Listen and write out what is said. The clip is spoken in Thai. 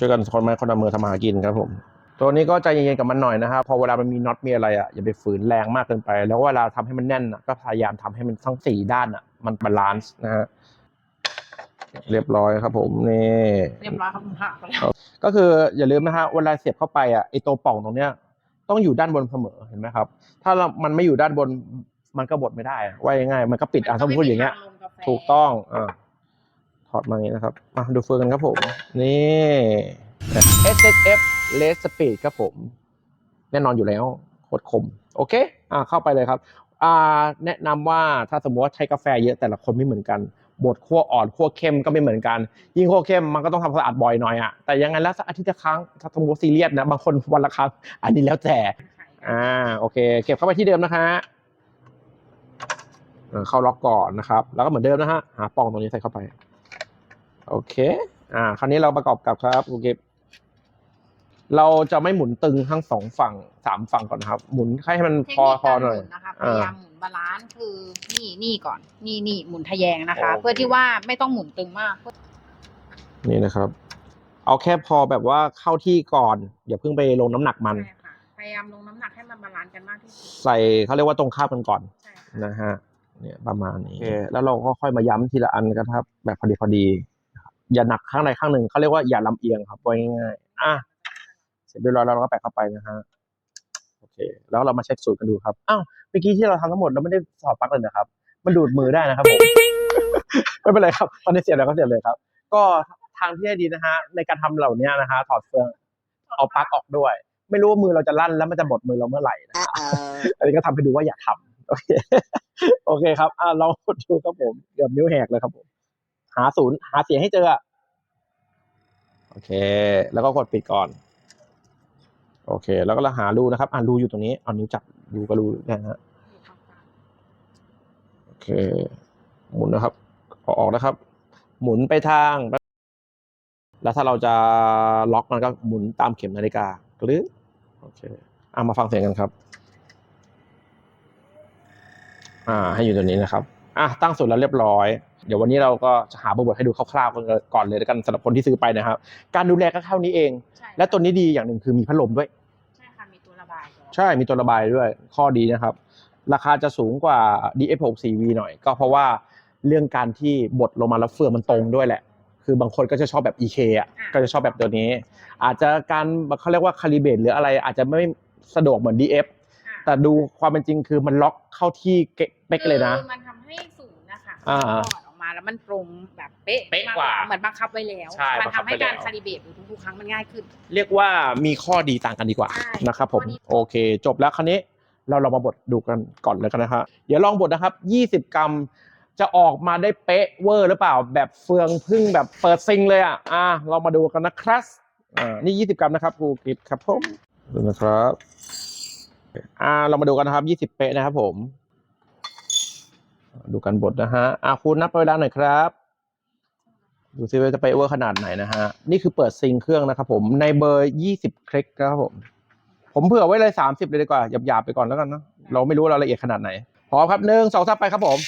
ช่วยกันคนไม้คนละมือทำมาหากินครับผม ตัวนี้ก็ใจเย็นๆกับมันหน่อยนะครับพอเวลามันมีน็อตมีอะไรอะอย่าไปฝืนแรงมากเกินไป แล้วเวลาทำให้มันแน่นอะก็พยายามทำให้มันทั้งสี่ด้านอะมันบาลานซ์นะฮะเรียบร้อยครับผมนี่เรียบร้อยครับหักไปแล้วก็คืออย่าลืมนะฮะเวลาเสียบเข้าไปอะไอตัวปล่องตรงเนี้ยต้องอยู่ด้านบนเสมอเห็นไหมครับ ถ้าเรามันไม่อยู่ด้านบนมันก็บดไม่ได้อะว่าง่ายๆมันก็ปิดอะถ้าพูดอย่างเงี้ย ถูกต้องอ่า ถอดมาอย่างนี้นะครับมาดูเฟืองกันครับผม นี่ S S F l e s Speed ครับผม แน่นอนอยู่แล้วโคตรคม โอเค อ่าเข้าไปเลยครับ อ่า แนะนำว่าถ้าสมมติว่าใช้กาแฟเยอะแต่ละคนไม่เหมือนกันบดขั้วอ่อนขั้วเข้มก็ไม่เหมือนกัน ยิ่งขั้วเข้มมันก็ต้องทำความสะอาดบ่อยหน่อยอะแต่ยังไงแล้วสักอาทิตย์ละครั้งถ้าสมมติซีเรียสนะบางคนวันละครั้งอันนี้แล้วแต่อ่าโอเค เก็บเข้าไปที่เดิมนะคะเข้าล็อกก่อนนะครับ แล้วก็เหมือนเดิมนะฮะหาปล่องตรงนี้ใส่เข้าไป โอเค อ่า คราวนี้เราประกอบกับครับโอเคเราจะไม่หมุนตึงทั้งสองฝั่งสามฝั่งก่อนนะครับ หมุนให้มันเทคพอนิคพอการหน่อยมุนนะคะพอ่ายายามหมุนบาลานซ์คือนี่นี่ก่อน นี่นี่หมุนทะแยงนะคะโอเคเพื่อที่ว่าไม่ต้องหมุนตึงมาก นี่นะครับ เอาแค่พอแบบว่าเข้าที่ก่อนอย่าเพิ่งไปลงน้ำหนักมันใช่ค่ะพยายามลงน้ำหนักให้มันบาลานซ์กันมากที่สุดใส่เขาเรียกว่าตรงข้ามกันก่อนใช่ค่ะนะฮะเนี่ยประมาณนี้โอเคแล้วเราก็ค่อยมาย้ำทีละอันกันครับ แบบพอดีพอดีนะครับ อย่าหนักข้างใดข้างหนึ่งเขาเรียกว่าอย่าลำเอียงครับไว้ง่ายๆอะเสร็จเรียบร้อยแล้วเราก็แปะเข้าไปนะฮะโอเค แล้วเรามาเช็คสูตรกันดูครับอ้าวเมื่อกี้ที่เราทำทั้งหมดเราไม่ได้สอดปลั๊กเลยนะครับ มันดูดมือได้นะครับผมไม่เป็นไรครับตอนนี้เสียบแล้วก็เสียบเลยครับ ก็ทางที่ให้ดีนะฮะในการทำเหล่านี้นะฮะถอดเฟืองเอาปลั๊กออกด้วย ไม่รู้ว่ามือเราจะลั่นแล้วมันจะหมดมือเราเมื่อไหร่นะอันนี้ก็ทำให้ดูว่าอย่าทำโอเคโอเคครับอ่าเราดูครับผมเกือบนิ้วแหกเลยครับผม หาศูนย์หาเสียงให้เจอ โอเค แล้วก็กดปิดก่อน โอเค แล้วก็เราหารูนะครับ อ่ารูอยู่ตรงนี้ เอานิ้วจับรูก็รูนะฮะโอเค หมุนนะครับ ออกนะครับ หมุนไปทาง แล้วถ้าเราจะล็อกมันก็หมุนตามเข็มนาฬิกากลึ๊บโอเคอ่ามาฟังเสียงกันครับ อ่า ให้อยู่ตัวนี้นะครับ อะตั้งสูตรแล้วเรียบร้อย เดี๋ยววันนี้เราก็จะหาบทบทให้ดูคร่าวๆกันก่อนเลยแล้วกันสำหรับคนที่ซื้อไปนะครับ การดูแลก็เท่านี้เอง ใช่และตัวนี้ดีอย่างหนึ่งคือมีพัดลมด้วย ใช่ค่ะมีตัวระบายด้วยใช่มีตัวระบายด้วยข้อดีนะครับ ราคาจะสูงกว่า DF64V หน่อย ก็เพราะว่าเรื่องการที่บดลงมาแล้วเฟืองมันตรงด้วยแหละ คือบางคนก็จะชอบแบบ EK อะก็จะชอบแบบตัวนี้ อาจจะการเขาเรียกว่าคาลิเบตหรืออะไรอาจจะไม่สะดวกเหมือน DF อะแต่ดูความเป็นจริงคือมันล็อกเข้าที่เป๊ะเลยนะ คือมันทำ อ่าถอดออกมาแล้วมันตรงแบบเป๊ะเป๊ะกว่าเหมือนบังคับไว้แล้วใช่มับังคับทำให้ไว้แล้ว การคาลิเบรตหรือทุกๆครั้งมันง่ายขึ้น เรียกว่ามีข้อดีต่างกันดีกว่าใช่นะครับผมข้อดี โอเค จบแล้วคราวนี้เราเรามาบดดูกันก่อนเลยกันนะฮะเดี๋ยวลองบดนะครับ 20 กรัมจะออกมาได้เป๊ะเวอร์หรือเปล่า แบบเฟืองพึ่งแบบเปิดซิงเลยอะอะเรามาดูกันนะครับอ่านี่ 20 กรัมนะครับครูกิตครับผมดูนะครับอ่าเรามาดูกันนะครับ 20 เป๊ะนะครับผม ดูกันบทนะฮะอาคุณนับเวลาหน่อยครับ ดูซิว่าจะไปเวอร์ขนาดไหนนะฮะ นี่คือเปิดซิงเครื่องนะครับผมในเบอร์20คลิกครับผม ผมเผื่อไว้เลยสามสิบเลยดีกว่าหยาบๆไปก่อนแล้วกันเนาะเราไม่รู้รายละเอียดขนาดไหนพร้อมครับหนึ่งสองสามไปครับผม